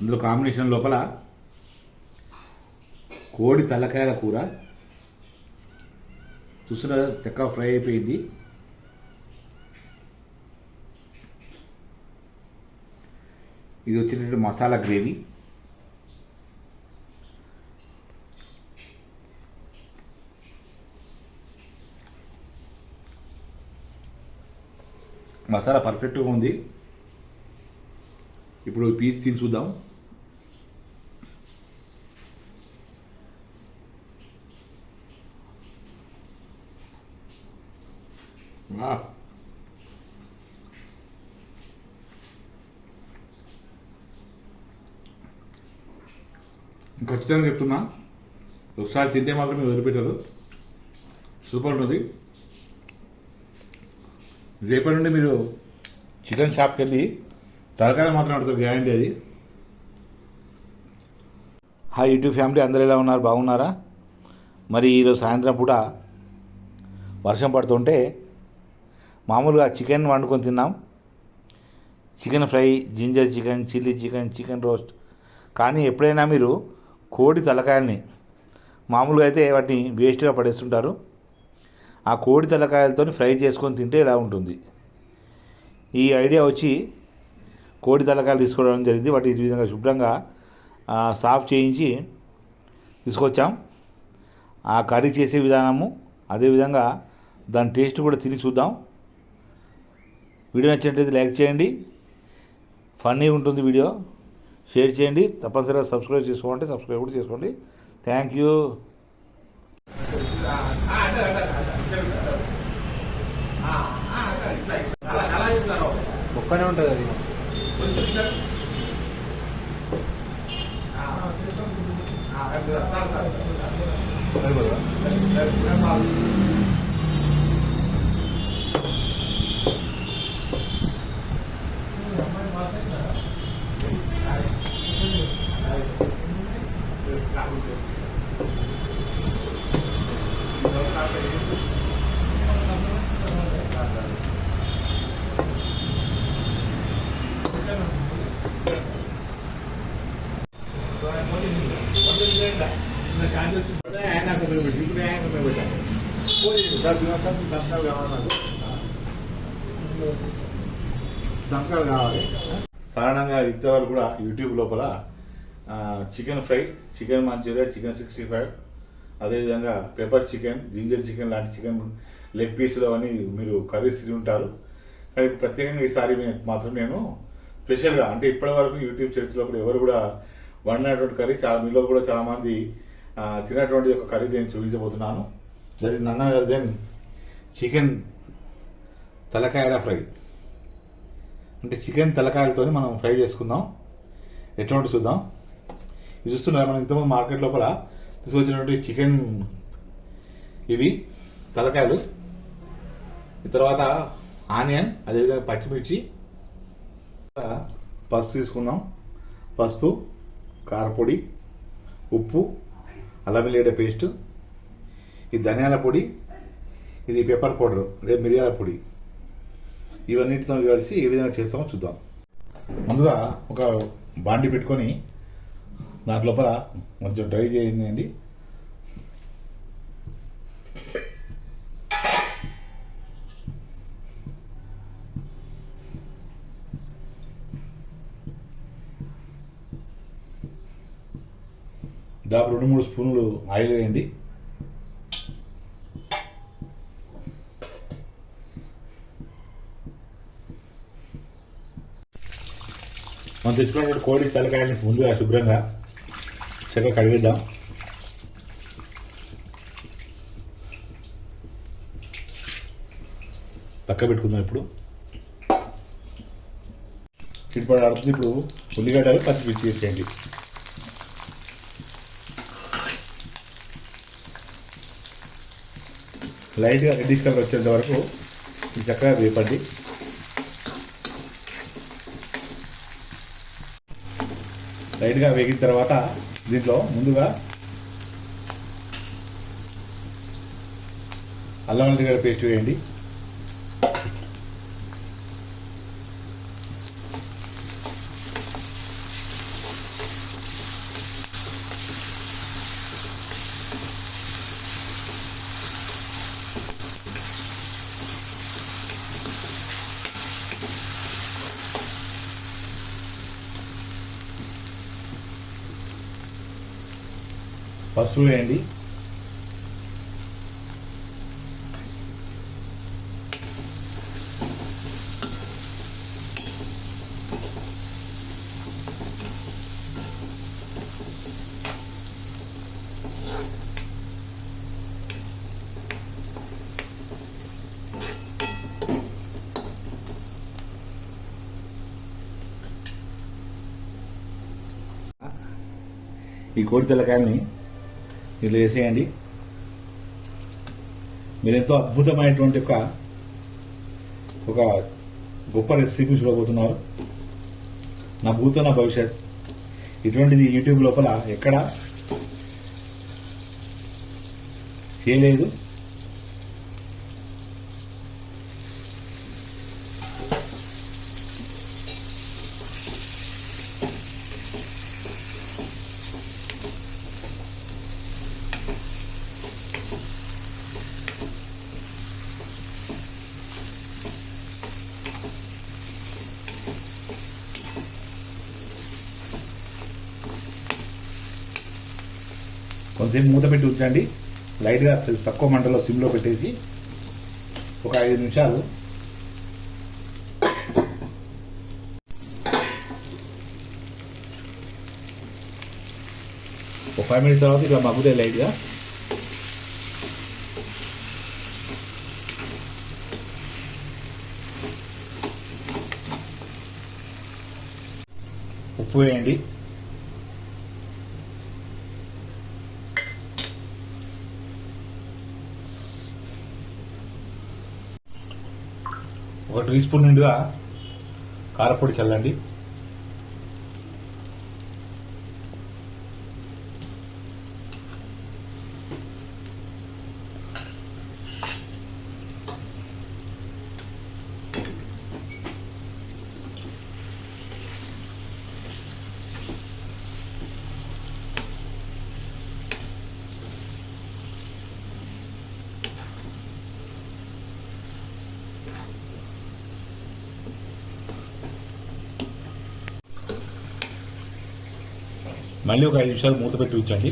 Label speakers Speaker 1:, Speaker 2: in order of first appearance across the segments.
Speaker 1: అందులో కాంబినేషన్ లోపల కోడి తలకాయల కూర. చూసిన చక్కగా ఫ్రై అయిపోయింది. ఇది వచ్చినటువంటి మసాలా గ్రేవీ. మసాలా పర్ఫెక్ట్గా ఉంది. ఇప్పుడు పీస్ తిని చూద్దాం ఆ. ఖచ్చితంగా చెప్తున్నా. ఒకసారి తింటే మాత్రం మీరు వదిలిపెట్టదు సూపర్ ఉంటుంది. రేపటి నుండి మీరు చికెన్ షాప్కి వెళ్ళి తలకాయ మాత్రం అడుగుతారు గ్యారంటీ అది. హాయ్ యూట్యూబ్ ఫ్యామిలీ అందరు ఎలా ఉన్నారు? బాగున్నారా? మరి ఈరోజు సాయంత్రం పూట వర్షం పడుతుంటే మామూలుగా చికెన్ వండుకొని తిన్నాం. Chicken fry ginger chicken chilli chicken chicken roast. కానీ ఎప్పుడైనా మీరు కోడి తలకాయల్ని. మామూలుగా అయితే వాటిని వేస్ట్గా పడేస్తుంటారు. ఆ కోడి తలకాయలతో ఫ్రై చేసుకొని తింటే ఇలా ఉంటుంది. ఈ ఐడియా వచ్చి కోడి తలకాయలు తీసుకోవడం జరిగింది. వాటి ఈ విధంగా శుభ్రంగా సాఫ్ చేయించి తీసుకొచ్చాం. ఆ కర్రీ చేసే విధానము అదేవిధంగా దాని టేస్ట్ కూడా తిని చూద్దాం. వీడియో నచ్చినట్లయితే లైక్ చేయండి. ఫన్నీ ఉంటుంది వీడియో. షేర్ చేయండి తప్పనిసరిగా సబ్స్క్రైబ్ చేసుకోండి సబ్స్క్రైబ్ కూడా చేసుకోండి థ్యాంక్ యూ
Speaker 2: ఒక్కనే ఉంటుంది అది
Speaker 1: సంస్కారాలు కావాలి. సాధారణంగా ఇంతవరకు కూడా యూట్యూబ్ లోపల chicken fry chicken manchuria chicken sixty five. అదేవిధంగా పెప్పర్ చికెన్ జింజర్ చికెన్ లాంటి చికెన్ లెగ్ పీసులు అవన్నీ మీరు కర్రీస్ తిని ఉంటారు కానీ ప్రత్యేకంగా ఈసారి మాత్రం నేను స్పెషల్గా అంటే ఇప్పటి వరకు యూట్యూబ్ చరిత్రలో కూడా ఎవరు కూడా వండినటువంటి కర్రీ చాలా మీలో కూడా చాలామంది తినటువంటి ఒక కర్రీ నేను చూపించబోతున్నాను. That is none then chicken తలకాయల fry. అంటే చికెన్ తలకాయలతో మనం ఫ్రై చేసుకుందాం. ఎట్లా చూద్దాం. చూస్తున్నారా మనం ఇంతకుముందు మార్కెట్ లోపల తీసుకొచ్చినటువంటి చికెన్ ఇవి తలకాయలు తర్వాత ఆనియన్ అదేవిధంగా పచ్చిమిర్చి పసుపు తీసుకుందాం. పసుపు కారపొడి ఉప్పు అల్లం వెల్లిగడ్డ పేస్ట్ ఈ ధనియాల పొడి ఇది పెప్పర్ పౌడర్ లేదా మిరియాల పొడి. ఇవన్నిటితో కలిసి ఏ విధంగా చేస్తామో చూద్దాం. ముందుగా ఒక బాండి పెట్టుకొని దాంట్ లోపల కొంచెం డ్రై చేయండి దాపు రెండు మూడు స్పూన్లు ఆయిల్ వేయండి. మనం తెచ్చుకున్నటువంటి కోడి తలకాయని ముందుగా శుభ్రంగా చక్కగా కడిగిద్దాం. పక్క పెట్టుకుందాం ఇప్పుడు. ఇప్పుడు అడుగుతుంది ఇప్పుడు ఉల్లిగడ్డలు పచ్చిమిర్చి వేసేయండి లైట్గా రెడ్డిష్ కలర్ వచ్చేంత వరకు చక్కగా వేపండి. లైట్గా వేగిన తర్వాత దీంట్లో ముందుగా అల్లం వెల్లిగడ్డ పేస్ట్ వేయండి. పసుపు వేయండి ఈ కోడి తెల్లకాయల్ని మీరు వేసేయండి మీరు ఎంతో అద్భుతమైనటువంటి ఒక ఒక గొప్ప రెసిపీ చూడబోతున్నారు. నా భూత నా భవిష్యత్. ఇటువంటిది యూట్యూబ్ లోపల ఎక్కడ చేయలేదు కొంతసేపు మూత పెట్టి ఉంచండి. లైట్గా తక్కువ మంటలో సిమ్లో పెట్టేసి ఒక ఐదు నిమిషాలు. ఒక ఫైవ్ మినిట్స్ తర్వాత ఇట్లా మగ్గుతాయి లైట్గా. ఉప్పు వేయండి. ఒక టీ స్పూన్ నిండుగా కారపొడి చల్లండి. మళ్ళీ ఒక ఐదు నిమిషాలు మూత పెట్టి ఉంచండి.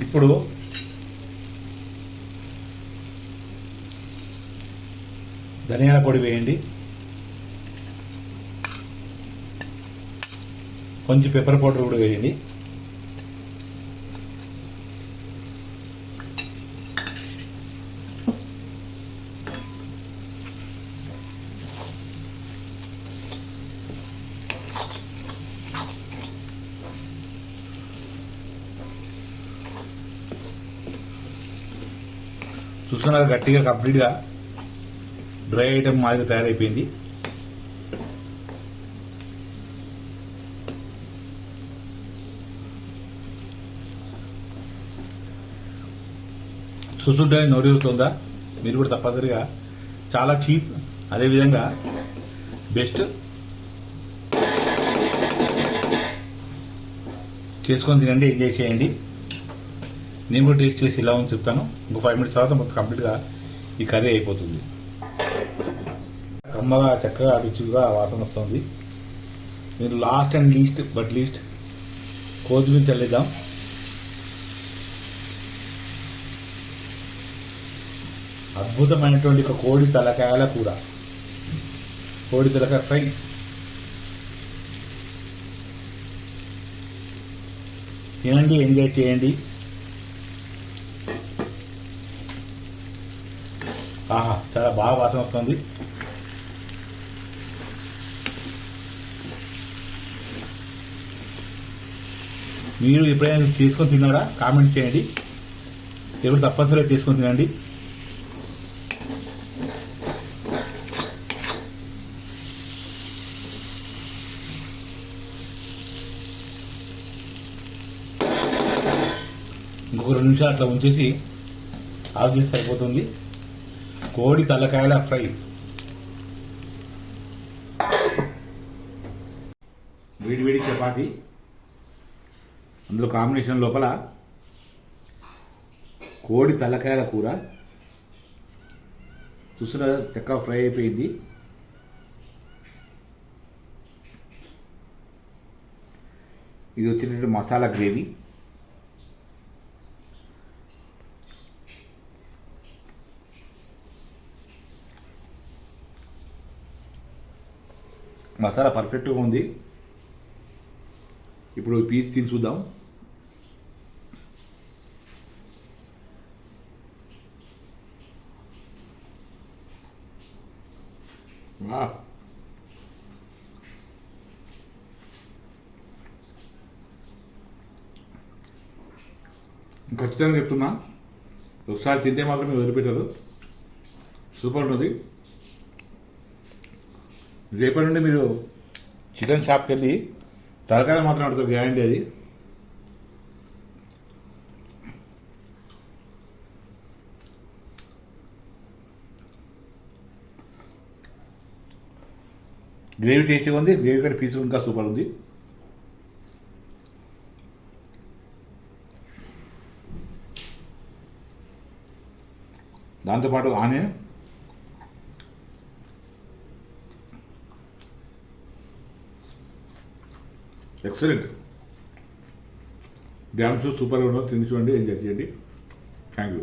Speaker 1: ఇప్పుడు ధనియాల పొడి వేయండి. కొంచెం పెప్పర్ పౌడర్ కూడా వేయండి. చూస్తున్నారు గట్టిగా కంప్లీట్గా డ్రై ఐటమ్ మాదిరి తయారైపోయింది. చూస్తుంటే నోరుతుందా మీరు కూడా తప్పనిసరిగా చాలా చీప్ అదేవిధంగా బెస్ట్ చేసుకొని తినండి ఎంజాయ్ చేయండి. నేను కూడా టేస్ట్ చేసి ఇలా ఉంది చెప్తాను. ఇంకో ఫైవ్ మినిట్స్ తర్వాత మొత్తం కంప్లీట్గా ఈ కర్రీ అయిపోతుంది. కమ్మగా చక్కగా రుచిగా వాసన వస్తుంది. మీరు last and least but least కొత్తిమీర చల్లిద్దాం. అద్భుతమైనటువంటి ఒక కోడి తలకాయల కూర. కోడి తలకాయ ఫ్రై. తినండి ఎంజాయ్ చేయండి. చాలా బాగా వాసన వస్తుంది. మీరు ఎప్పుడైనా తీసుకొని తిన్నారా? కామెంట్ చేయండి. ఎవరు తప్పనిసరిగా తీసుకొని తినండి. ఇంకొక రెండు నిమిషాలు అట్లా ఉంచేసి ఆఫ్ చేసి సరిపోతుంది. కోడి తలకాయల ఫ్రై. వేడి వేడి చపాతి. అందులో కాంబినేషన్ లోపల కోడి తలకాయల కూర. చూసిన చక్కగా ఫ్రై అయిపోయింది. ఇది వచ్చినట్టు మసాలా గ్రేవీ. మసాలా పర్ఫెక్ట్గా ఉంది. ఇప్పుడు పీస్ తిని చూద్దాం. ఖచ్చితంగా చెప్తున్నా. ఒకసారి తింటే మాత్రం మీరు వదిలిపెట్టారు. సూపర్ ఉంటుంది. రేపటి నుండి మీరు చికెన్ షాప్కి వెళ్ళి తలకాయ మాత్రం అడుగుతారు గ్యారంటీ అది. గ్రేవీ టేస్టీగా ఉంది గ్రేవీ కూడా పీస్ ఇంకా సూపర్ ఉంది. దాంతోపాటు ఆనియన్ ఎక్సలెంట్ డ్యామ్స్ సూపర్గా ఉండవు తిని చూడండి ఎంజాయ్ చేయండి. Thank you